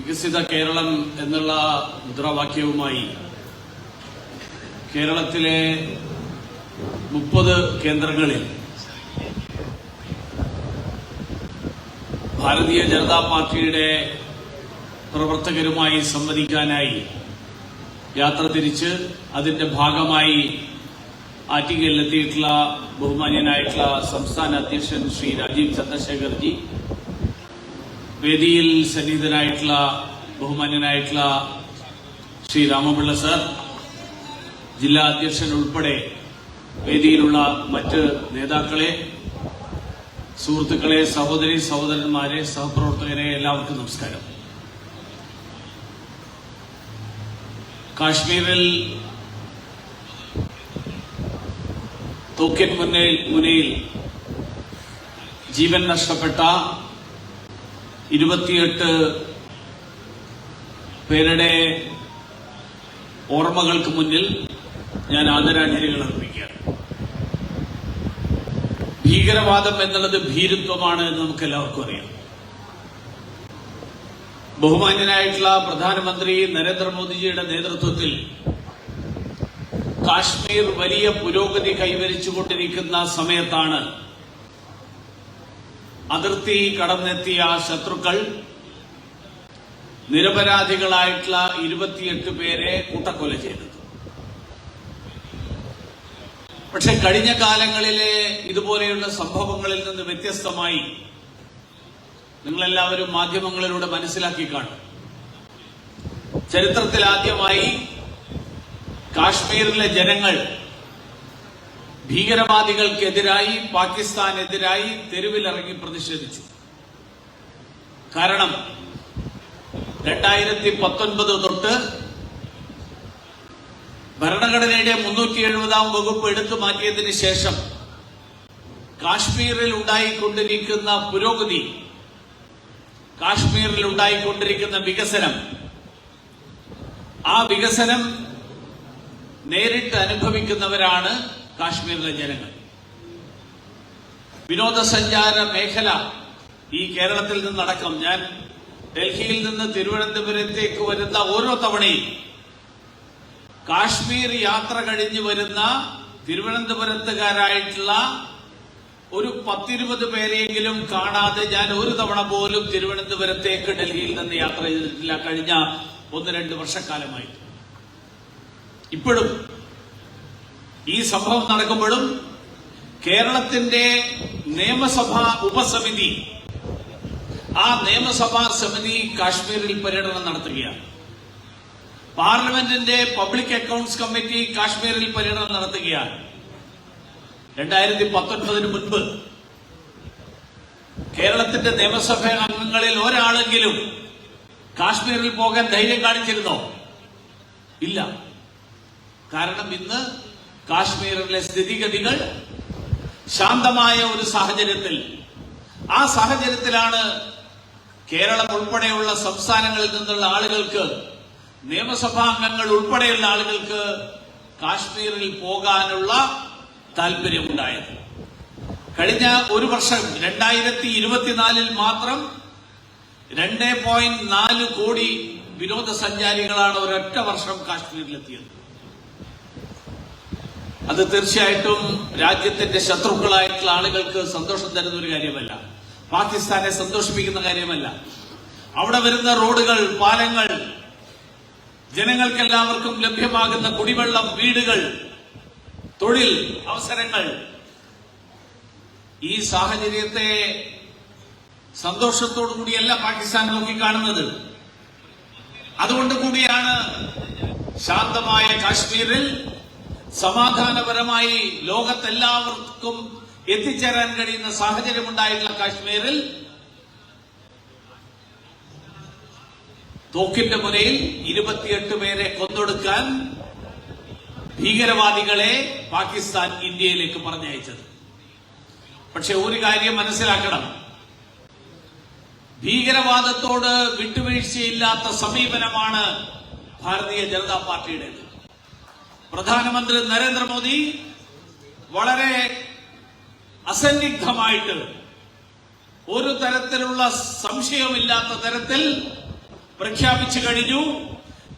വികസിത കേരളം എന്നുള്ള മുദ്രാവാക്യവുമായി കേരളത്തിലെ മുപ്പത് കേന്ദ്രങ്ങളിൽ ഭാരതീയ ജനതാ പാർട്ടിയുടെ പ്രവർത്തകരുമായി സംവദിക്കാനായി യാത്ര തിരിച്ച് അതിന്റെ ഭാഗമായി ആറ്റിങ്ങലിലെത്തിയിട്ടുള്ള ബഹുമാന്യനായിട്ടുള്ള സംസ്ഥാന അധ്യക്ഷൻ ശ്രീ രാജീവ് ചന്ദ്രശേഖർജി വേദിയിൽ സന്നിഹിതനായിട്ടുള്ള ബഹുമാന്യനായിട്ടുള്ള ശ്രീ രാമപിള്ള സർ ജില്ലാ അധ്യക്ഷൻ ഉൾപ്പെടെ വേദിയിലുള്ള മറ്റ് നേതാക്കളെ സുഹൃത്തുക്കളെ സഹോദരി സഹോദരന്മാരെ സഹപ്രവർത്തകരെ എല്ലാവർക്കും നമസ്കാരം. കാശ്മീരിൽ തൂക്കൻ മുന്നിൽ മുനയിൽ ജീവൻ നഷ്ടപ്പെട്ട ഇരുപത്തിയെട്ട് പേരുടെ ഓർമ്മകൾക്ക് മുന്നിൽ ഞാൻ ആദരാഞ്ജലികൾ അർപ്പിക്കുകയാണ്. ഭീകരവാദം എന്നുള്ളത് ഭീരുത്വമാണ് എന്ന് നമുക്ക് എല്ലാവർക്കും അറിയാം. ബഹുമാന്യനായിട്ടുള്ള പ്രധാനമന്ത്രി നരേന്ദ്രമോദിജിയുടെ നേതൃത്വത്തിൽ കാശ്മീർ വലിയ പുരോഗതി കൈവരിച്ചുകൊണ്ടിരിക്കുന്ന സമയത്താണ് അതിർത്തി കടന്നെത്തിയ ശത്രുക്കൾ നിരപരാധികളായിട്ടുള്ള ഇരുപത്തിയെട്ട് പേരെ കൂട്ടക്കൊല ചെയ്തത് പക്ഷെ കഴിഞ്ഞ കാലങ്ങളിലെ ഇതുപോലെയുള്ള സംഭവങ്ങളിൽ നിന്ന് വ്യത്യസ്തമായി നിങ്ങളെല്ലാവരും മാധ്യമങ്ങളിലൂടെ മനസ്സിലാക്കി കാണും. ചരിത്രത്തിൽ ആദ്യമായി കാശ്മീരിലെ ജനങ്ങൾ ഭീകരവാദികൾക്കെതിരായി പാകിസ്ഥാനെതിരായി തെരുവിലിറങ്ങി പ്രതിഷേധിച്ചു. കാരണം രണ്ടായിരത്തി പത്തൊൻപത് തൊട്ട് ഭരണഘടനയുടെ മുന്നൂറ്റി എഴുപതാം വകുപ്പ് എടുത്തു മാറ്റിയതിന് ശേഷം കാശ്മീരിൽ ഉണ്ടായിക്കൊണ്ടിരിക്കുന്ന പുരോഗതി കാശ്മീരിൽ ഉണ്ടായിക്കൊണ്ടിരിക്കുന്ന വികസനം ആ വികസനം നേരിട്ട് അനുഭവിക്കുന്നവരാണ് കാശ്മീരിലെ ജനങ്ങൾ. വിനോദസഞ്ചാര മേഖല ഈ കേരളത്തിൽ നിന്നടക്കം ഞാൻ ഡൽഹിയിൽ നിന്ന് തിരുവനന്തപുരത്തേക്ക് വരുന്ന ഓരോ തവണയും കാശ്മീർ യാത്ര കഴിഞ്ഞു വരുന്ന തിരുവനന്തപുരത്തുകാരായിട്ടുള്ള ഒരു പത്തിരുപത് പേരെയെങ്കിലും കാണാതെ ഞാൻ ഒരു തവണ പോലും തിരുവനന്തപുരത്തേക്ക് ഡൽഹിയിൽ നിന്ന് യാത്ര ചെയ്തിട്ടില്ല. കഴിഞ്ഞ ഒന്ന് രണ്ട് വർഷക്കാലമായി ഇപ്പോഴും ഈ സംഭവം നടക്കുമ്പോഴും കേരളത്തിന്റെ നിയമസഭാ ഉപസമിതി ആ നിയമസഭാ സമിതി കാശ്മീരിൽ പര്യടനം നടത്തുകയാണ്. പാർലമെന്റിന്റെ പബ്ലിക് അക്കൌണ്ട്സ് കമ്മിറ്റി കാശ്മീരിൽ പര്യടനം നടത്തുകയാണ്. രണ്ടായിരത്തി പത്തൊൻപതിന് മുൻപ് കേരളത്തിന്റെ നിയമസഭാ അംഗങ്ങളിൽ ഒരാളെങ്കിലും കാശ്മീരിൽ പോകാൻ ധൈര്യം കാണിച്ചിരുന്നോ? ഇല്ല. കാരണം ഇന്ന് കാശ്മീരിലെ സ്ഥിതിഗതികൾ ശാന്തമായ ഒരു സാഹചര്യത്തിൽ. ആ സാഹചര്യത്തിലാണ് കേരളം ഉൾപ്പെടെയുള്ള സംസ്ഥാനങ്ങളിൽ നിന്നുള്ള ആളുകൾക്ക് നിയമസഭാ അംഗങ്ങൾ ഉൾപ്പെടെയുള്ള ആളുകൾക്ക് കാശ്മീരിൽ പോകാനുള്ള താല്പര്യമുണ്ടായത് കഴിഞ്ഞ ഒരു വർഷം രണ്ടായിരത്തി ഇരുപത്തിനാലിൽ മാത്രം രണ്ട് പോയിന്റ് നാല് കോടി വിനോദസഞ്ചാരികളാണ് ഒരൊറ്റ വർഷം കാശ്മീരിലെത്തിയത്. അത് തീർച്ചയായിട്ടും രാജ്യത്തിന്റെ ശത്രുക്കളായിട്ടുള്ള ആളുകൾക്ക് സന്തോഷം തരുന്ന ഒരു കാര്യമല്ല. പാകിസ്ഥാനെ സന്തോഷിപ്പിക്കുന്ന കാര്യമല്ല. അവിടെ വരുന്ന റോഡുകൾ പാലങ്ങൾ ജനങ്ങൾക്കെല്ലാവർക്കും ലഭ്യമാകുന്ന കുടിവെള്ളം വീടുകൾ തൊഴിൽ അവസരങ്ങൾ. ഈ സാഹചര്യത്തെ സന്തോഷത്തോടു കൂടിയല്ല പാകിസ്ഥാൻ നോക്കിക്കാണുന്നത്. അതുകൊണ്ട് കൂടിയാണ് ശാന്തമായ കാശ്മീരിൽ സമാധാനപരമായി ലോകത്തെല്ലാവർക്കും എത്തിച്ചേരാൻ കഴിയുന്ന സാഹചര്യം ഉണ്ടായിട്ടുള്ള കാശ്മീരിൽ തോക്കിന്റെ മുനയിൽ ഇരുപത്തിയെട്ട് പേരെ കൊന്നൊടുക്കാൻ ഭീകരവാദികളെ പാകിസ്ഥാൻ ഇന്ത്യയിലേക്ക് പറഞ്ഞയച്ചത്. പക്ഷെ ഒരു കാര്യം മനസ്സിലാക്കണം. ഭീകരവാദത്തോട് വിട്ടുവീഴ്ചയില്ലാത്ത സമീപനമാണ് ഭാരതീയ ജനതാ പാർട്ടിയുടേത്. പ്രധാനമന്ത്രി നരേന്ദ്രമോദി വളരെ അസന്നിഗ്ധമായിട്ട് ഒരു തരത്തിലുള്ള സംശയമില്ലാത്ത തരത്തിൽ പ്രഖ്യാപിച്ചു കഴിഞ്ഞു.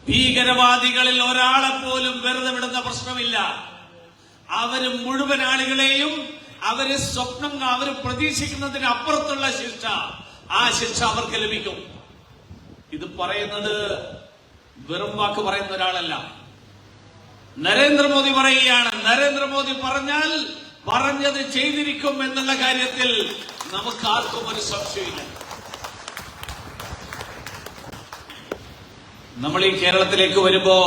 ഭീകരവാദികളിൽ ഒരാളെ പോലും വെറുതെ വിടുന്ന പ്രശ്നമില്ല. അവർ മുഴുവൻ ആളുകളെയും അവർ സ്വപ്നം അവർ പ്രതീക്ഷിക്കുന്നതിന് അപ്പുറത്തുള്ള ശിക്ഷ. ആ ശിക്ഷ അവർക്ക് ലഭിക്കും. ഇത് പറയുന്നത് വെറും വാക്ക് പറയുന്ന ഒരാളല്ല. നരേന്ദ്രമോദി പറയുകയാണ്. നരേന്ദ്രമോദി പറഞ്ഞാൽ പറഞ്ഞത് ചെയ്തിരിക്കും എന്നുള്ള കാര്യത്തിൽ നമുക്ക് ആർക്കും ഒരു സംശയമില്ല നമ്മൾ ഈ കേരളത്തിലേക്ക് വരുമ്പോ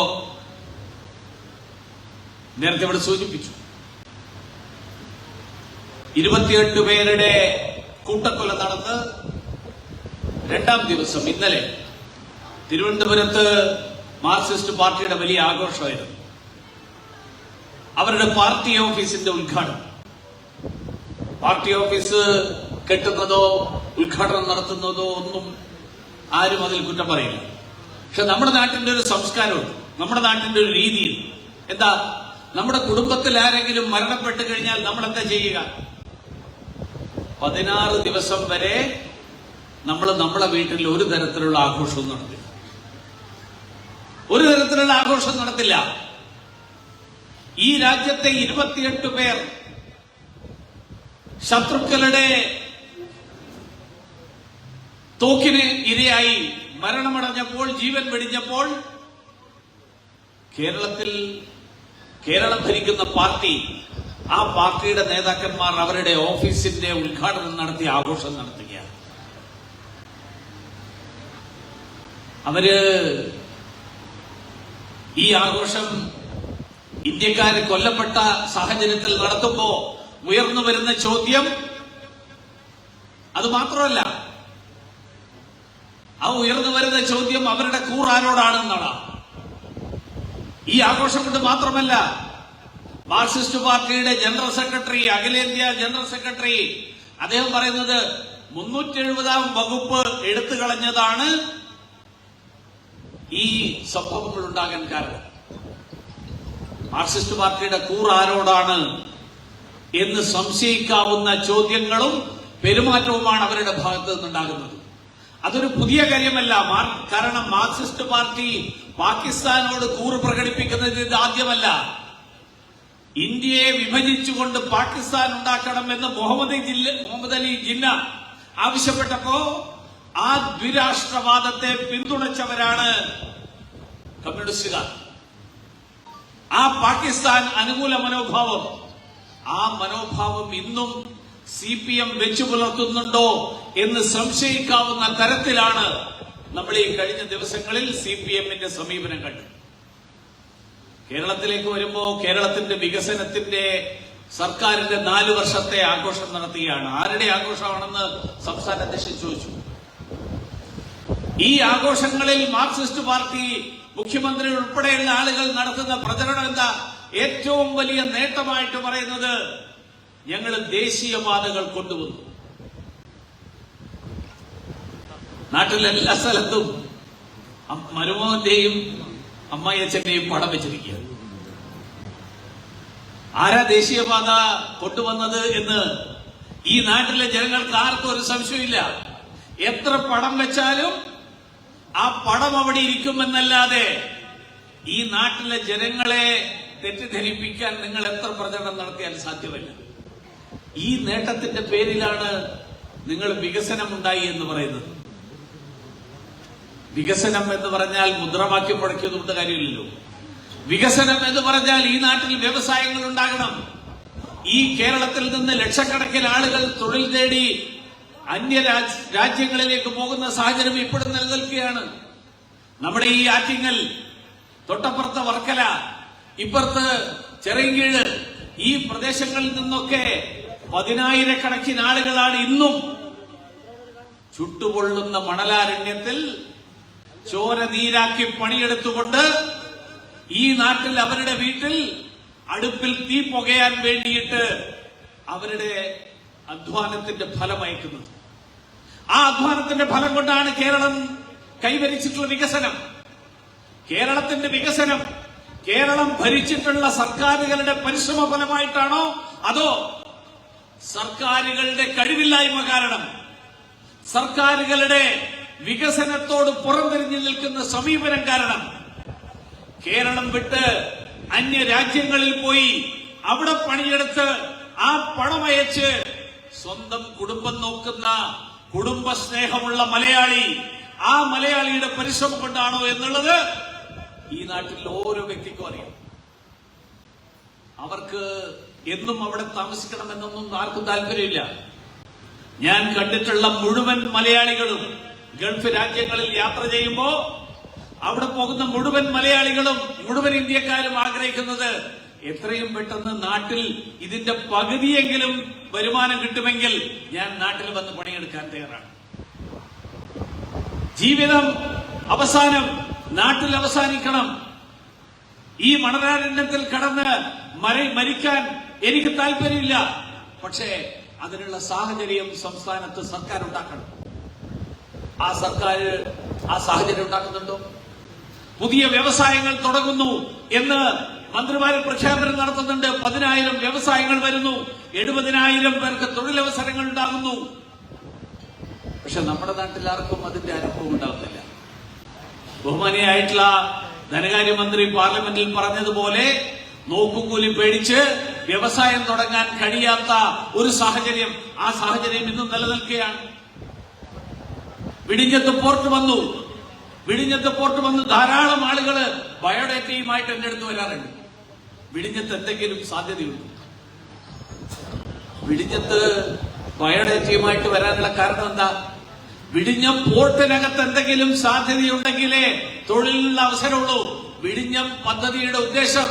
നേരത്തെ ഇവിടെ സൂചിപ്പിച്ചു. ഇരുപത്തിയെട്ട് പേരുടെ കൂട്ടക്കൊല നടന്ന് രണ്ടാം ദിവസം ഇന്നലെ തിരുവനന്തപുരത്ത് മാർക്സിസ്റ്റ് പാർട്ടിയുടെ വലിയ ആഘോഷമായിരുന്നു. അവരുടെ പാർട്ടി ഓഫീസിന്റെ ഉദ്ഘാടനം. പാർട്ടി ഓഫീസ് കെട്ടുന്നതോ ഉദ്ഘാടനം നടത്തുന്നതോ ഒന്നും ആരും അതിൽ കുറ്റം പറയില്ല. പക്ഷെ നമ്മുടെ നാട്ടിന്റെ ഒരു സംസ്കാരമുണ്ട്. നമ്മുടെ നാട്ടിന്റെ ഒരു രീതിയുണ്ട്. എന്താ? നമ്മുടെ കുടുംബത്തിൽ ആരെങ്കിലും മരണപ്പെട്ട് കഴിഞ്ഞാൽ നമ്മൾ എന്താ ചെയ്യുക? പതിനാറ് ദിവസം വരെ നമ്മൾ നമ്മളെ വീട്ടിൽ ഒരു തരത്തിലുള്ള ആഘോഷവും നടത്തില്ല. ഒരു തരത്തിലുള്ള ആഘോഷം നടത്തില്ല. ഈ രാജ്യത്തെ ഇരുപത്തിയെട്ട് പേർ ശത്രുക്കളുടെ തോക്കിന് ഇരയായി മരണമടഞ്ഞപ്പോൾ ജീവൻ വെടിഞ്ഞപ്പോൾ കേരളത്തിൽ കേരളം ഭരിക്കുന്ന പാർട്ടി ആ പാർട്ടിയുടെ നേതാക്കന്മാർ അവരുടെ ഓഫീസിന്റെ ഉദ്ഘാടനം നടത്തി ആഘോഷം നടത്തുകയാണ്. അവർ ഈ ആഘോഷം ഇന്ത്യക്കാര് കൊല്ലപ്പെട്ട സാഹചര്യത്തിൽ നടത്തുമ്പോ ഉയർന്നു വരുന്ന ചോദ്യം അത് മാത്രമല്ല ആ ഉയർന്നു വരുന്ന ചോദ്യം അവരുടെ കൂർ എന്നാണ് ഈ ആഘോഷം കൊണ്ട് മാത്രമല്ല മാർക്സിസ്റ്റ് പാർട്ടിയുടെ ജനറൽ സെക്രട്ടറി അഖിലേന്ത്യാ ജനറൽ സെക്രട്ടറി അദ്ദേഹം പറയുന്നത് മുന്നൂറ്റി എഴുപതാം വകുപ്പ് എടുത്തു കളഞ്ഞതാണ് ഈ സംഭവങ്ങൾ ഉണ്ടാകാൻ കാരണം. മാർക്സിസ്റ്റ് പാർട്ടിയുടെ കൂർ ആരോടാണ് എന്ന് സംശയിക്കാവുന്ന ചോദ്യങ്ങളും പെരുമാറ്റവുമാണ് അവരുടെ ഭാഗത്ത് നിന്നുണ്ടാകുന്നത്. അതൊരു പുതിയ കാര്യമല്ല. കാരണം മാർക്സിസ്റ്റ് പാർട്ടി പാകിസ്ഥാനോട് കൂറ് പ്രകടിപ്പിക്കുന്നത് ഇത് ആദ്യമല്ല. ഇന്ത്യയെ വിഭജിച്ചുകൊണ്ട് പാകിസ്ഥാൻ ഉണ്ടാക്കണം എന്ന് മുഹമ്മദ് മുഹമ്മദ് അലി ജിന്ന ആവശ്യപ്പെട്ടപ്പോ ആ ദ്വിരാഷ്ട്രവാദത്തെ പിന്തുണച്ചവരാണ് കമ്മ്യൂണിസ്റ്റുകാർ. ആ പാകിസ്ഥാൻ അനുകൂല മനോഭാവം. ആ മനോഭാവം ഇന്നും സി പി എം വെച്ചു പുലർത്തുന്നുണ്ടോ എന്ന് സംശയിക്കാവുന്ന തരത്തിലാണ് നമ്മൾ ഈ കഴിഞ്ഞ ദിവസങ്ങളിൽ സി പി എമ്മിന്റെ സമീപനം കണ്ടത്. കേരളത്തിലേക്ക് വരുമ്പോ കേരളത്തിന്റെ വികസനത്തിന്റെ സർക്കാരിന്റെ നാലു വർഷത്തെ ആഘോഷം നടത്തുകയാണ്. ആരുടെ ആഘോഷമാണെന്ന് സംസ്ഥാന അധ്യക്ഷൻ ചോദിച്ചു. ഈ ആഘോഷങ്ങളിൽ മാർക്സിസ്റ്റ് പാർട്ടി മുഖ്യമന്ത്രി ഉൾപ്പെടെയുള്ള ആളുകൾ നടത്തുന്ന പ്രചരണം എന്താ? ഏറ്റവും വലിയ നേട്ടമായിട്ട് പറയുന്നത് ഞങ്ങൾ ദേശീയപാതകൾ കൊണ്ടുവന്നു. നാട്ടിലെല്ലാ സ്ഥലത്തും മരുമോന്റെയും അമ്മായിയച്ഛന്റെയും പടം വെച്ചിരിക്കുക ആരാ ദേശീയപാത കൊണ്ടുവന്നത് എന്ന് ഈ നാട്ടിലെ ജനങ്ങൾക്ക് ആർക്കും ഒരു സംശയമില്ല എത്ര പടം വെച്ചാലും ആ പടം അവിടെ ഇരിക്കുമെന്നല്ലാതെ ഈ നാട്ടിലെ ജനങ്ങളെ തെറ്റിദ്ധരിപ്പിക്കാൻ നിങ്ങൾ എത്ര പ്രചരണം നടത്തിയാലും സാധ്യമല്ല. ഈ നേട്ടത്തിന്റെ പേരിലാണ് നിങ്ങൾ വികസനം ഉണ്ടായി എന്ന് പറയുന്നത്. വികസനം എന്ന് പറഞ്ഞാൽ മുദ്രാവാക്യം മുടക്കിയതുകൊണ്ട് കാര്യമില്ലല്ലോ. വികസനം എന്ന് പറഞ്ഞാൽ ഈ നാട്ടിൽ വ്യവസായങ്ങൾ ഉണ്ടാകണം. ഈ കേരളത്തിൽ നിന്ന് ലക്ഷക്കണക്കിന് ആളുകൾ തൊഴിൽ തേടി അന്യ രാജ്യങ്ങളിലേക്ക് പോകുന്ന സാഹചര്യം ഇപ്പോഴും നിലനിൽക്കുകയാണ്. നമ്മുടെ ഈ ആറ്റിങ്ങൽ തൊട്ടപ്പുറത്ത് വർക്കല ഇപ്പുറത്ത് ചെറിയങ്കീഴ് ഈ പ്രദേശങ്ങളിൽ നിന്നൊക്കെ പതിനായിരക്കണക്കിന് ആളുകളാണ് ഇന്നും ചുട്ടുപൊള്ളുന്ന മണലാരണ്യത്തിൽ ചോര നീരാക്കി പണിയെടുത്തുകൊണ്ട് ഈ നാട്ടിൽ അവരുടെ വീട്ടിൽ അടുപ്പിൽ തീ പുകയാൻ വേണ്ടിയിട്ട് അവരുടെ അധ്വാനത്തിന്റെ ഫലം അയക്കുന്നത് ആ അധ്വാനത്തിന്റെ ഫലം കൊണ്ടാണ് കേരളം കൈവരിച്ചിട്ടുള്ള വികസനം. കേരളത്തിന്റെ വികസനം കേരളം ഭരിച്ചിട്ടുള്ള സർക്കാരുകളുടെ പരിശ്രമ ഫലമായിട്ടാണോ? അതോ സർക്കാരുകളുടെ കഴിവില്ലായ്മ കാരണം? സർക്കാരുകളുടെ വികസനത്തോട് പുറംതിരിഞ്ഞു നിൽക്കുന്ന സമീപനം കാരണം? കേരളം വിട്ട് അന്യ രാജ്യങ്ങളിൽ പോയി അവിടെ പണിയെടുത്ത് ആ പണമയച്ച് സ്വന്തം കുടുംബം നോക്കുന്ന കുടുംബ സ്നേഹമുള്ള മലയാളി ആ മലയാളിയുടെ പരിശ്രമം കൊണ്ടാണോ എന്നുള്ളത് ഈ നാട്ടിൽ ഓരോ വ്യക്തിക്കും അറിയാം. അവർക്ക് എന്നും അവിടെ താമസിക്കണമെന്നൊന്നും ആർക്കും താല്പര്യമില്ല. ഞാൻ കണ്ടിട്ടുള്ള മുഴുവൻ മലയാളികളും ഗൾഫ് രാജ്യങ്ങളിൽ യാത്ര ചെയ്യുമ്പോ അവിടെ പോകുന്ന മുഴുവൻ മലയാളികളും മുഴുവൻ ഇന്ത്യക്കാരും ആഗ്രഹിക്കുന്നത് എത്രയും പെട്ടെന്ന് നാട്ടിൽ ഇതിന്റെ പകുതിയെങ്കിലും വരുമാനം കിട്ടുമെങ്കിൽ ഞാൻ നാട്ടിൽ വന്ന് പണിയെടുക്കാൻ തയ്യാറാണ്. ജീവിതം അവസാനം നാട്ടിൽ അവസാനിക്കണം. ഈ മണരാരണ്യത്തിൽ കടന്ന് മര മരിക്കാൻ എനിക്ക് താല്പര്യമില്ല. പക്ഷേ അതിനുള്ള സാഹചര്യം സംസ്ഥാനത്ത് സർക്കാർ ഉണ്ടാക്കണം. ആ സർക്കാർ ആ സാഹചര്യം ഉണ്ടാക്കുന്നുണ്ടോ? പുതിയ വ്യവസായങ്ങൾ തുടങ്ങുന്നു എന്ന് മന്ത്രിമാര് പ്രഖ്യാപനം നടത്തുന്നുണ്ട്. പതിനായിരം വ്യവസായങ്ങൾ വരുന്നു. എഴുപതിനായിരം പേർക്ക് തൊഴിലവസരങ്ങൾ ഉണ്ടാകുന്നു. പക്ഷെ നമ്മുടെ നാട്ടിൽ ആർക്കും അതിന്റെ അനുഭവം ഉണ്ടാകുന്നില്ല ബഹുമാനിയായിട്ടുള്ള ധനകാര്യമന്ത്രി പാർലമെന്റിൽ പറഞ്ഞതുപോലെ നോക്കുകൂലി പേടിച്ച് വ്യവസായം തുടങ്ങാൻ കഴിയാത്ത ഒരു സാഹചര്യം ആ സാഹചര്യം ഇന്നും നിലനിൽക്കുകയാണ്. വിടിഞ്ഞത്ത് പോർട്ട് വന്നു. വിഴിഞ്ഞത്ത് പോർട്ട് വന്ന് ധാരാളം ആളുകൾ ബയോഡേറ്റയുമായിട്ട് എന്റെ അടുത്ത് വരാറുണ്ട്. വിഴിഞ്ഞത്ത് എന്തെങ്കിലും സാധ്യതയുണ്ട്? വിഴിഞ്ഞത്ത് ബയോഡേറ്റയുമായിട്ട് വരാനുള്ള കാരണം എന്താ? വിഴിഞ്ഞം പോർട്ടിനകത്ത് എന്തെങ്കിലും സാധ്യതയുണ്ടെങ്കിലേ തൊഴിലിനുള്ള അവസരമുള്ളൂ. വിഴിഞ്ഞം പദ്ധതിയുടെ ഉദ്ദേശം.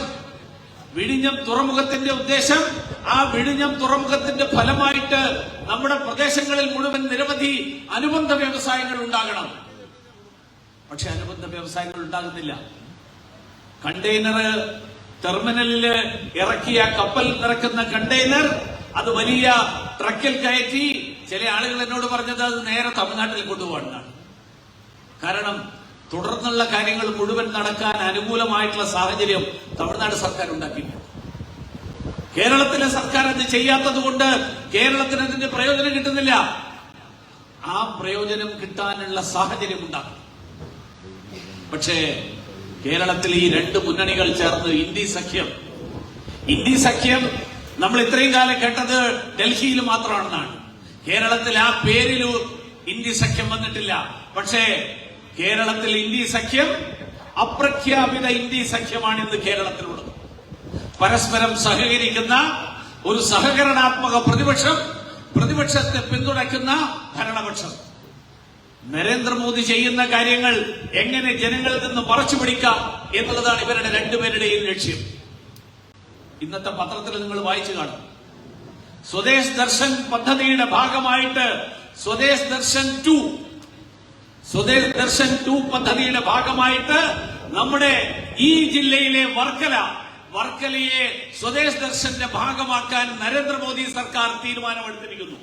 വിഴിഞ്ഞം തുറമുഖത്തിന്റെ ഉദ്ദേശം. ആ വിഴിഞ്ഞം തുറമുഖത്തിന്റെ ഫലമായിട്ട് നമ്മുടെ പ്രദേശങ്ങളിൽ മുഴുവൻ നിരവധി അനുബന്ധ വ്യവസായങ്ങൾ ഉണ്ടാകണം. പക്ഷെ അനുബന്ധ വ്യവസായങ്ങൾ ഉണ്ടാകുന്നില്ല. കണ്ടെയ്നർ ടെർമിനലിൽ ഇറക്കിയ കപ്പൽ നിറക്കുന്ന കണ്ടെയ്നർ അത് വലിയ ട്രക്കിൽ കയറ്റി ചില ആളുകൾ എന്നോട് പറഞ്ഞത് അത് നേരെ തമിഴ്നാട്ടിൽ കൊണ്ടുപോകണമെന്നാണ് കാരണം തുടർന്നുള്ള കാര്യങ്ങൾ മുഴുവൻ നടക്കാൻ അനുകൂലമായിട്ടുള്ള സാഹചര്യം തമിഴ്നാട് സർക്കാർ ഉണ്ടാക്കിയിട്ടുണ്ട് കേരളത്തിലെ സർക്കാർ അത് ചെയ്യാത്തത് കൊണ്ട് കേരളത്തിന് അതിന്റെ പ്രയോജനം കിട്ടുന്നില്ല. ആ പ്രയോജനം കിട്ടാനുള്ള സാഹചര്യം ഉണ്ടാക്കും പക്ഷേ കേരളത്തിൽ ഈ രണ്ട് മുന്നണികൾ ചേർന്ന് ഇന്ത്യ സഖ്യം. ഇന്ത്യ സഖ്യം നമ്മൾ ഇത്രയും കാലം കേട്ടത് ഡൽഹിയിൽ മാത്രമാണെന്നാണ്. കേരളത്തിൽ ആ പേരിൽ ഇന്ത്യ സഖ്യം വന്നിട്ടില്ല. പക്ഷേ കേരളത്തിൽ ഇന്ത്യ സഖ്യം അപ്രഖ്യാപിത ഇന്ത്യ സഖ്യമാണ് ഇന്ന് കേരളത്തിലുള്ളത്. പരസ്പരം സഹകരിക്കുന്ന ഒരു സഹകരണാത്മക പ്രതിപക്ഷം പ്രതിപക്ഷത്തെ പിന്തുണയ്ക്കുന്ന ഭരണപക്ഷം. നരേന്ദ്രമോദി ചെയ്യുന്ന കാര്യങ്ങൾ എങ്ങനെ ജനങ്ങളിൽ നിന്ന് മറച്ചു പിടിക്കാം എന്നുള്ളതാണ് ഇവരുടെ രണ്ടുപേരുടെയും ലക്ഷ്യം. ഇന്നത്തെ പത്രത്തിൽ നിങ്ങൾ വായിച്ചു കാണും. സ്വദേശ് ദർശൻ പദ്ധതിയുടെ ഭാഗമായിട്ട് സ്വദേശ് ദർശൻ ടു സ്വദേശ് ദർശൻ ടു പദ്ധതിയുടെ ഭാഗമായിട്ട് നമ്മുടെ ഈ ജില്ലയിലെ വർക്കല വർക്കലയെ സ്വദേശ് ദർശന്റെ ഭാഗമാക്കാൻ നരേന്ദ്രമോദി സർക്കാർ തീരുമാനമെടുത്തിരിക്കുന്നു.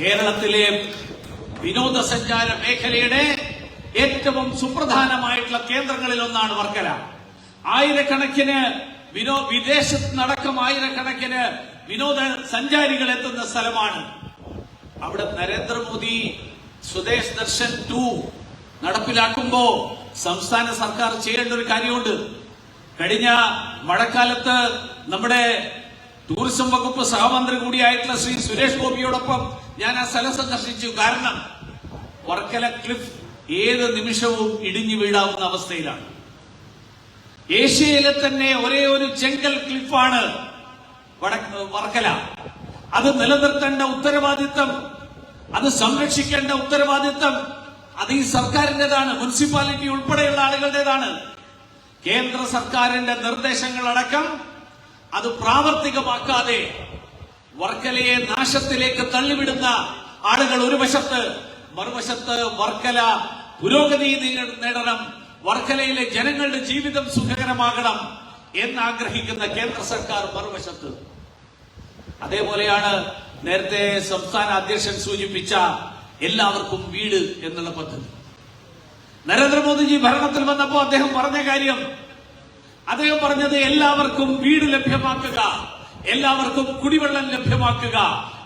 കേരളത്തിലെ വിനോദസഞ്ചാര മേഖലയുടെ ഏറ്റവും സുപ്രധാനമായിട്ടുള്ള കേന്ദ്രങ്ങളിൽ ഒന്നാണ് വർക്കല. ആയിരക്കണക്കിന് വിനോ വിദേശത്ത് നടക്കം ആയിരക്കണക്കിന് വിനോദ സഞ്ചാരികൾ എത്തുന്ന സ്ഥലമാണ്. അവിടെ നരേന്ദ്രമോദി സ്വദേശ് ദർശൻ ടു നടപ്പിലാക്കുമ്പോ സംസ്ഥാന സർക്കാർ ചെയ്യേണ്ട ഒരു കാര്യമുണ്ട്. കഴിഞ്ഞ മഴക്കാലത്ത് നമ്മുടെ ടൂറിസം വകുപ്പ് സഹമന്ത്രി കൂടിയായിട്ടുള്ള ശ്രീ സുരേഷ് ഗോപിയോടൊപ്പം ഞാൻ ആ സ്ഥലം സന്ദർശിച്ചു കാരണം വർക്കല ക്ലിഫ് ഏത് നിമിഷവും ഇടിഞ്ഞു വീഴാവുന്ന അവസ്ഥയിലാണ്. ഏഷ്യയിലെ തന്നെ ഒരേ ഒരു ചെങ്കൽ ക്ലിഫാണ് വർക്കല. അത് നിലനിർത്തേണ്ട ഉത്തരവാദിത്തം അത് സംരക്ഷിക്കേണ്ട ഉത്തരവാദിത്തം അത് ഈ സർക്കാരിന്റേതാണ് മുനിസിപ്പാലിറ്റി ഉൾപ്പെടെയുള്ള ആളുകളുടേതാണ്. കേന്ദ്ര സർക്കാരിന്റെ നിർദ്ദേശങ്ങളടക്കം അത് പ്രാവർത്തികമാക്കാതെ വർക്കലയെ നാശത്തിലേക്ക് തള്ളിവിടുന്ന ആളുകൾ ഒരു വശത്ത് മറുവശത്ത് വർക്കല പുരോഗതി നേടണം വർക്കലയിലെ ജനങ്ങളുടെ ജീവിതം സുഖകരമാകണം എന്നാഗ്രഹിക്കുന്ന കേന്ദ്ര സർക്കാർ മറുവശത്ത്. അതേപോലെയാണ് നേരത്തെ സംസ്ഥാന അധ്യക്ഷൻ സൂചിപ്പിച്ച എല്ലാവർക്കും വീട് എന്നുള്ള പദ്ധതി. നരേന്ദ്രമോദിജി ഭരണത്തിൽ വന്നപ്പോൾ അദ്ദേഹം പറഞ്ഞ കാര്യം അദ്ദേഹം പറഞ്ഞത് എല്ലാവർക്കും വീട് ലഭ്യമാക്കുക. എല്ലാവർക്കും കുടിവെള്ളം ലഭ്യമാക്കുക.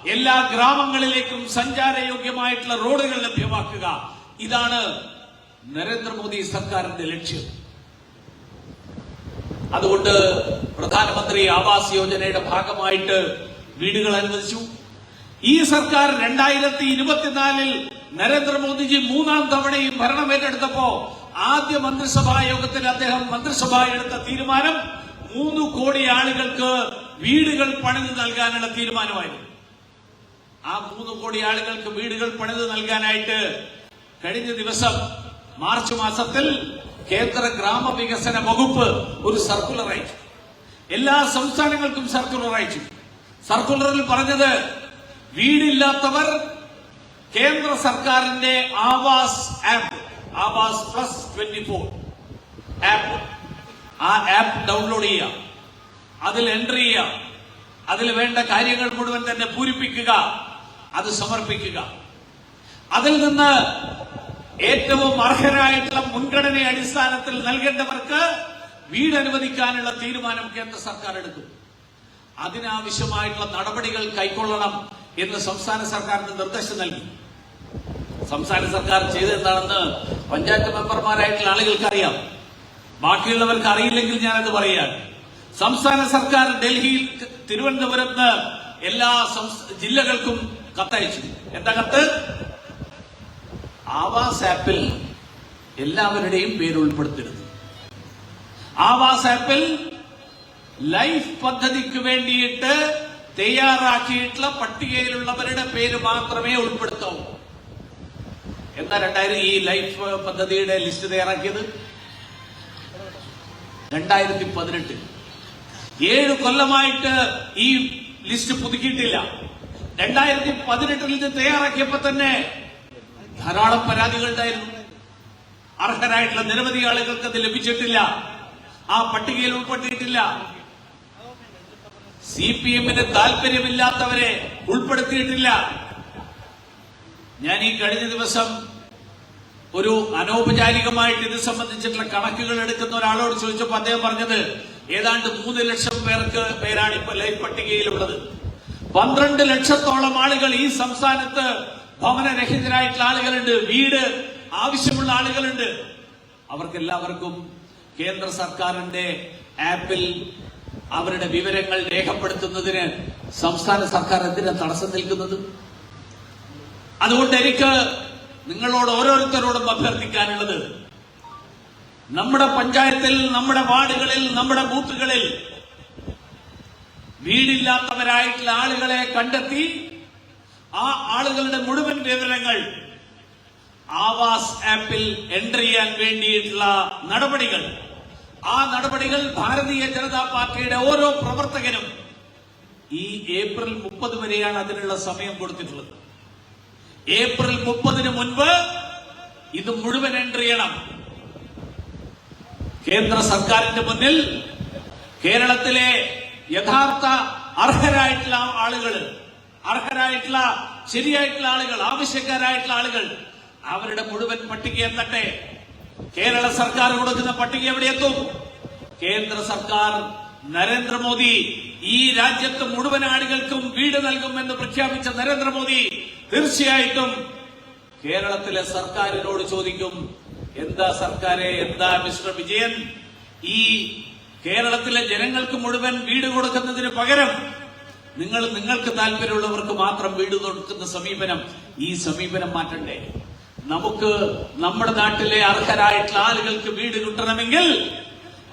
എല്ലാ ഗ്രാമങ്ങളിലേക്കും സഞ്ചാരയോഗ്യമായിട്ടുള്ള റോഡുകൾ ലഭ്യമാക്കുക. ഇതാണ് നരേന്ദ്രമോദി സർക്കാരിന്റെ ലക്ഷ്യം. അതുകൊണ്ട് പ്രധാനമന്ത്രി ആവാസ് യോജനയുടെ ഭാഗമായിട്ട് വീടുകൾ അനുവദിച്ചു. ഈ സർക്കാർ രണ്ടായിരത്തി ഇരുപത്തിനാലിൽ നരേന്ദ്രമോദിജി മൂന്നാം തവണയും ഭരണം ഏറ്റെടുത്തപ്പോ ആദ്യ മന്ത്രിസഭാ യോഗത്തിൽ അദ്ദേഹം മന്ത്രിസഭ എടുത്ത തീരുമാനം മൂന്ന് കോടി ആളുകൾക്ക് വീടുകൾ പണിത് നൽകാനുള്ള തീരുമാനമായിരുന്നു. ആ മൂന്ന് കോടി ആളുകൾക്ക് വീടുകൾ പണിത് നൽകാനായിട്ട് കഴിഞ്ഞ ദിവസം മാർച്ച് മാസത്തിൽ കേന്ദ്ര ഗ്രാമവികസന വകുപ്പ് ഒരു സർക്കുലർ അയച്ചു. എല്ലാ സംസ്ഥാനങ്ങൾക്കും സർക്കുലർ അയച്ചു. സർക്കുലറിൽ പറഞ്ഞത് വീടില്ലാത്തവർ കേന്ദ്ര സർക്കാരിന്റെ Awas app Awas plus twenty four app. ആ ആപ്പ് ഡൗൺലോഡ് ചെയ്യാം. അതിൽ എൻട്രി ചെയ്യാം അതിൽ വേണ്ട കാര്യങ്ങൾ മുഴുവൻ തന്നെ പൂരിപ്പിക്കുക. അത് സമർപ്പിക്കുക. അതിൽ നിന്ന് ഏറ്റവും അർഹരായിട്ടുള്ള മുൻഗണന അടിസ്ഥാനത്തിൽ നൽകേണ്ടവർക്ക് വീട് അനുവദിക്കാനുള്ള തീരുമാനം കേന്ദ്ര സർക്കാർ എടുക്കും. അതിനാവശ്യമായിട്ടുള്ള നടപടികൾ കൈക്കൊള്ളണം എന്ന് സംസ്ഥാന സർക്കാരിന് നിർദ്ദേശം നൽകി. സംസ്ഥാന സർക്കാർ ചെയ്തെന്താണെന്ന് പഞ്ചായത്ത് മെമ്പർമാരായിട്ടുള്ള ആളുകൾക്ക് അറിയാം ബാക്കിയുള്ളവർക്ക് അറിയില്ലെങ്കിൽ ഞാനത് പറയാൻ സംസ്ഥാന സർക്കാർ ഡൽഹിയിൽ തിരുവനന്തപുരത്ത് എല്ലാ ജില്ലകൾക്കും കത്തയച്ചു. എന്താ കത്ത്? ആവാസ് ആപ്പിൽ എല്ലാവരുടെയും പേര് ഉൾപ്പെടുത്തരുത് ആവാസ് ആപ്പിൽ ലൈഫ് പദ്ധതിക്ക് വേണ്ടിയിട്ട് തയ്യാറാക്കിയിട്ടുള്ള പട്ടികയിലുള്ളവരുടെ പേര് മാത്രമേ ഉൾപ്പെടുത്താവൂ എന്താ രണ്ടായിരം ഈ ലൈഫ് പദ്ധതിയുടെ ലിസ്റ്റ് തയ്യാറാക്കിയത്? രണ്ടായിരത്തി പതിനെട്ട്. ഏഴ് കൊല്ലമായിട്ട് ഈ ലിസ്റ്റ് പുതുക്കിയിട്ടില്ല. രണ്ടായിരത്തി പതിനെട്ടിൽ ഇത് തയ്യാറാക്കിയപ്പോ തന്നെ ധാരാളം പരാതികൾ ഉണ്ടായിരുന്നു അർഹരായിട്ടുള്ള നിരവധി ആളുകൾക്ക് അത് ലഭിച്ചിട്ടില്ല. ആ പട്ടികയിൽ ഉൾപ്പെട്ടിട്ടില്ല. സി പി എമ്മിന് താല്പര്യമില്ലാത്തവരെ ഉൾപ്പെടുത്തിയിട്ടില്ല. ഞാൻ ഈ കഴിഞ്ഞ ദിവസം ഒരു അനൗപചാരികമായിട്ട് ഇത് സംബന്ധിച്ചിട്ടുള്ള കണക്കുകൾ എടുക്കുന്ന ഒരാളോട് ചോദിച്ചപ്പോൾ അദ്ദേഹം പറഞ്ഞത് ഏതാണ്ട് മൂന്ന് ലക്ഷം പേർക്ക് പേരാണ് ഇപ്പൊ ലൈഫ് പട്ടികയിലുള്ളത്. പന്ത്രണ്ട് ലക്ഷത്തോളം ആളുകൾ ഈ സംസ്ഥാനത്ത് ഭവനരഹിതരായിട്ടുള്ള ആളുകളുണ്ട്. വീട് ആവശ്യമുള്ള ആളുകളുണ്ട്. അവർക്കെല്ലാവർക്കും കേന്ദ്ര സർക്കാരിന്റെ ആപ്പിൽ അവരുടെ വിവരങ്ങൾ രേഖപ്പെടുത്തുന്നതിന് സംസ്ഥാന സർക്കാർ എന്തിനാ തടസ്സം നിൽക്കുന്നത്? അതുകൊണ്ട് എനിക്ക് നിങ്ങളോട് ഓരോരുത്തരോടും അഭ്യർത്ഥിക്കാനുള്ളത് നമ്മുടെ പഞ്ചായത്തിൽ നമ്മുടെ വാർഡുകളിൽ നമ്മുടെ ബൂത്തുകളിൽ വീടില്ലാത്തവരായിട്ടുള്ള ആളുകളെ കണ്ടെത്തി ആ ആളുകളുടെ മുഴുവൻ വിവരങ്ങൾ ആവാസ് ആപ്പിൽ എൻട്രി ചെയ്യാൻ വേണ്ടിയിട്ടുള്ള നടപടികൾ. ആ നടപടികൾ ഭാരതീയ ജനതാ പാർട്ടിയുടെ ഓരോ പ്രവർത്തകനും ഈ ഏപ്രിൽ മുപ്പത് വരെയാണ് അതിനുള്ള സമയം കൊടുത്തിട്ടുള്ളത്. ഏപ്രിൽ മുപ്പതിന് മുൻപ് ഇത് മുഴുവൻ എൻട്രി ചെയ്യണം. കേന്ദ്ര സർക്കാരിന്റെ മുന്നിൽ കേരളത്തിലെ യഥാർത്ഥ അർഹരായിട്ടുള്ള ആളുകൾ അർഹരായിട്ടുള്ള ശരിയായിട്ടുള്ള ആളുകൾ ആവശ്യക്കാരായിട്ടുള്ള ആളുകൾ അവരുടെ മുഴുവൻ പട്ടിക എന്നട്ടെ കേരള സർക്കാർ കൊടുക്കുന്ന പട്ടിക എവിടെ എത്തും? കേന്ദ്ര സർക്കാർ നരേന്ദ്രമോദി ഈ രാജ്യത്ത് മുഴുവൻ ആളുകൾക്കും വീട് നൽകുമെന്ന് പ്രഖ്യാപിച്ച നരേന്ദ്രമോദി തീർച്ചയായിട്ടും കേരളത്തിലെ സർക്കാരിനോട് ചോദിക്കും എന്താ സർക്കാരെ എന്താ മിസ്റ്റർ വിജയൻ? ഈ കേരളത്തിലെ ജനങ്ങൾക്ക് മുഴുവൻ വീട് കൊടുക്കുന്നതിന് പകരം നിങ്ങൾ നിങ്ങൾക്ക് താല്പര്യമുള്ളവർക്ക് മാത്രം വീട് കൊടുക്കുന്ന സമീപനം ഈ സമീപനം മാറ്റണ്ടേ? നമുക്ക് നമ്മുടെ നാട്ടിലെ അർഹരായിട്ടുള്ള ആളുകൾക്ക് വീട് കിട്ടണമെങ്കിൽ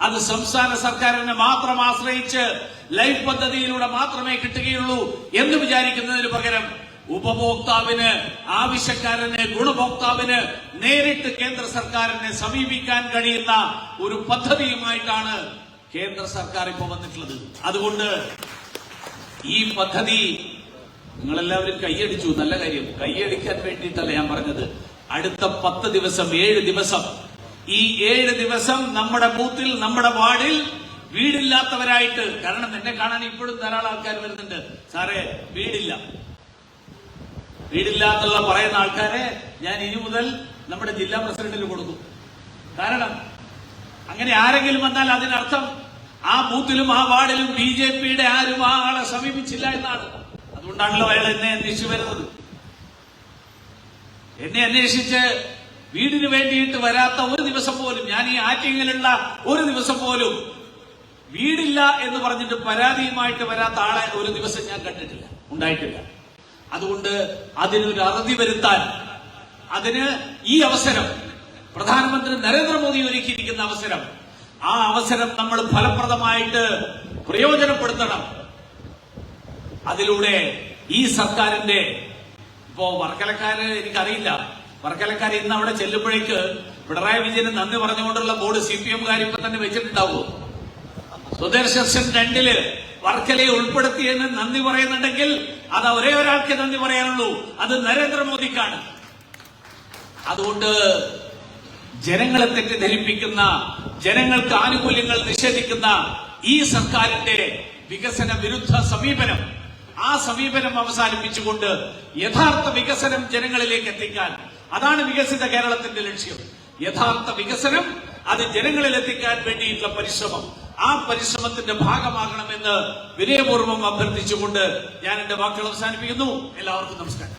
അത് സംസ്ഥാന സർക്കാരിനെ മാത്രം ആശ്രയിച്ച് ലൈഫ് പദ്ധതിയിലൂടെ മാത്രമേ കിട്ടുകയുള്ളൂ എന്ന് വിചാരിക്കുന്നതിന് പകരം ഉപഭോക്താവിന് ആവശ്യക്കാരന് ഗുണഭോക്താവിന് നേരിട്ട് കേന്ദ്ര സർക്കാരിനെ സമീപിക്കാൻ കഴിയുന്ന ഒരു പദ്ധതിയുമായിട്ടാണ് കേന്ദ്ര സർക്കാർ ഇപ്പൊ വന്നിട്ടുള്ളത്. അതുകൊണ്ട് ഈ പദ്ധതി നിങ്ങളെല്ലാവരും കൈയടിച്ചു. നല്ല കാര്യം. കൈയടിക്കാൻ വേണ്ടിയിട്ടല്ല ഞാൻ പറഞ്ഞത്. അടുത്ത പത്ത് ദിവസം ഏഴ് ദിവസം. ഈ ഏഴ് ദിവസം നമ്മുടെ ബൂത്തിൽ നമ്മുടെ വാർഡിൽ വീടില്ലാത്തവരായിട്ട് കാരണം എന്നെ കാണാൻ ഇപ്പോഴും ധാരാളം ആൾക്കാർ വരുന്നുണ്ട്. സാറേ വീടില്ല. വീടില്ല എന്നുള്ള പറയുന്ന ആൾക്കാരെ ഞാൻ ഇനി മുതൽ നമ്മുടെ ജില്ലാ പ്രസിഡന്റിന് കൊടുക്കും. കാരണം അങ്ങനെ ആരെങ്കിലും വന്നാൽ അതിനർത്ഥം ആ ബൂത്തിലും ആ വാർഡിലും ബി ജെ പിയുടെ ആരും ആ ആളെ സമീപിച്ചില്ല എന്നാണ്. അതുകൊണ്ട് അതുകൊണ്ടാണല്ലോ അയാൾ എന്നെ അന്വേഷിച്ചു വരുന്നത്. എന്നെ അന്വേഷിച്ച് വീടിന് വേണ്ടിയിട്ട് വരാത്ത ഒരു ദിവസം പോലും ഞാൻ ഈ ആറ്റിങ്ങിലുള്ള ഒരു ദിവസം പോലും വീടില്ല എന്ന് പറഞ്ഞിട്ട് പരാതിയുമായിട്ട് വരാത്ത ആളെ ഒരു ദിവസം ഞാൻ കണ്ടിട്ടില്ല. ഉണ്ടായിട്ടില്ല. അതുകൊണ്ട് അതിനൊരു അറുതി വരുത്താൻ അതിന് ഈ അവസരം പ്രധാനമന്ത്രി നരേന്ദ്രമോദി ഒരുക്കിയിരിക്കുന്ന അവസരം ആ അവസരം നമ്മൾ ഫലപ്രദമായിട്ട് പ്രയോജനപ്പെടുത്തണം. അതിലൂടെ ഈ സർക്കാരിന്റെ ഇപ്പോ വർക്കലക്കാര് എനിക്കറിയില്ല. വർക്കലക്കാർ ഇന്ന് അവിടെ ചെല്ലുമ്പോഴേക്ക് പിണറായി വിജയന് നന്ദി പറഞ്ഞുകൊണ്ടുള്ള ബോർഡ് സി പി എംകാർ ഇപ്പൊ തന്നെ വെച്ചിട്ടുണ്ടാവുമോ സ്വദേശൻ രണ്ടിൽ വർക്കലയെ ഉൾപ്പെടുത്തിയെന്ന് നന്ദി പറയുന്നുണ്ടെങ്കിൽ അത് ഒരേ ഒരാൾക്ക് നന്ദി പറയാനുള്ളൂ. അത് നരേന്ദ്രമോദിക്കാണ്. അതുകൊണ്ട് ജനങ്ങളെ തെറ്റിദ്ധരിപ്പിക്കുന്ന ജനങ്ങൾക്ക് ആനുകൂല്യങ്ങൾ നിഷേധിക്കുന്ന ഈ സർക്കാരിന്റെ വികസന വിരുദ്ധ സമീപനം ആ സമീപനം അവസാനിപ്പിച്ചുകൊണ്ട് യഥാർത്ഥ വികസനം ജനങ്ങളിലേക്ക് എത്തിക്കാൻ അതാണ് വികസിത കേരളത്തിന്റെ ലക്ഷ്യം. യഥാർത്ഥ വികസനം അത് ജനങ്ങളിൽ എത്തിക്കാൻ വേണ്ടിയിട്ടുള്ള പരിശ്രമം. ആ പരിശ്രമത്തിന്റെ ഭാഗമാകണമെന്ന് വിനയപൂർവം അഭ്യർത്ഥിച്ചുകൊണ്ട് ഞാൻ എന്റെ വാക്കുകൾ അവസാനിപ്പിക്കുന്നു. എല്ലാവർക്കും നമസ്കാരം.